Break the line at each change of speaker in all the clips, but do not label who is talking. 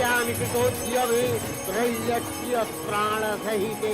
ज्ञान किशोद्यवे तो त्रैलक्ष्य प्राण सहित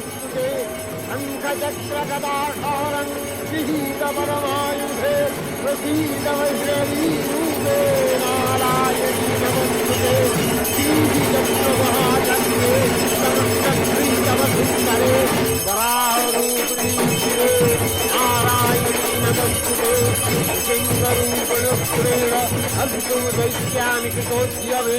नमस्ते शङ्खचक्रगदाकारम् विहीतपरमायुधे प्रसीदवैश्वरीरूपे नारायणी नमस्ते श्रीचक्रमहाचक्रे नमस्त्री नमस्करे वराहरूपिणी शिवे नारायणी नमस्ते सिंहरूपणप्रेण अस्तु दैत्यानि कृतोद्यमे